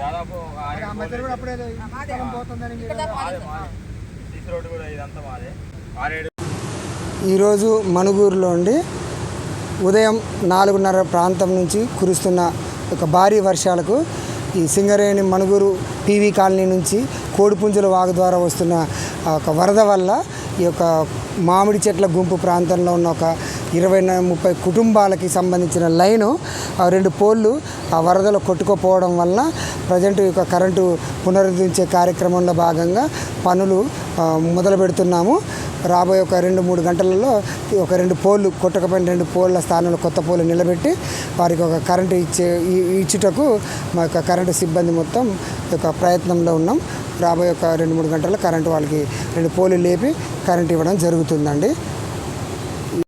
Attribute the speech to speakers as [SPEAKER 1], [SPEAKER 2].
[SPEAKER 1] దాకా
[SPEAKER 2] మాదే
[SPEAKER 1] మాదే
[SPEAKER 2] మాదే.
[SPEAKER 1] సార్.
[SPEAKER 2] సీసీ రోడ్డు కూడా ఇదంతా మాదే. ఆరేడు
[SPEAKER 3] ఈరోజు మణుగూరులో ఉండి ఉదయం నాలుగున్నర ప్రాంతం నుంచి కురుస్తున్న ఒక భారీ వర్షాలకు ఈ సింగరేణి మణుగూరు పీవీ కాలనీ నుంచి కోడిపుంజల వాగు ద్వారా వస్తున్న ఆ ఒక వరద వల్ల ఈ యొక్క మామిడి చెట్ల గుంపు ప్రాంతంలో ఉన్న ఒక ఇరవై ముప్పై కుటుంబాలకి సంబంధించిన లైను ఆ రెండు పోళ్ళు ఆ వరదలో కొట్టుకుపోవడం వలన ప్రజెంట్ యొక్క కరెంటు పునరుద్ధరించే కార్యక్రమంలో భాగంగా పనులు మొదలు పెడుతున్నాము రాబోయే ఒక రెండు మూడు గంటలలో ఒక రెండు పోళ్ళు కొట్టకపోయిన రెండు పోళ్ళ స్థానంలో కొత్త పోలు నిలబెట్టి వారికి ఒక కరెంటు ఇచ్చే ఇచ్చుటకు మా యొక్క కరెంటు సిబ్బంది మొత్తం ఒక యొక్క ప్రయత్నంలో ఉన్నాం. రాబోయే ఒక రెండు మూడు గంటల్లో కరెంటు వాళ్ళకి రెండు పోలు లేపి కరెంటు ఇవ్వడం జరుగుతుందండి.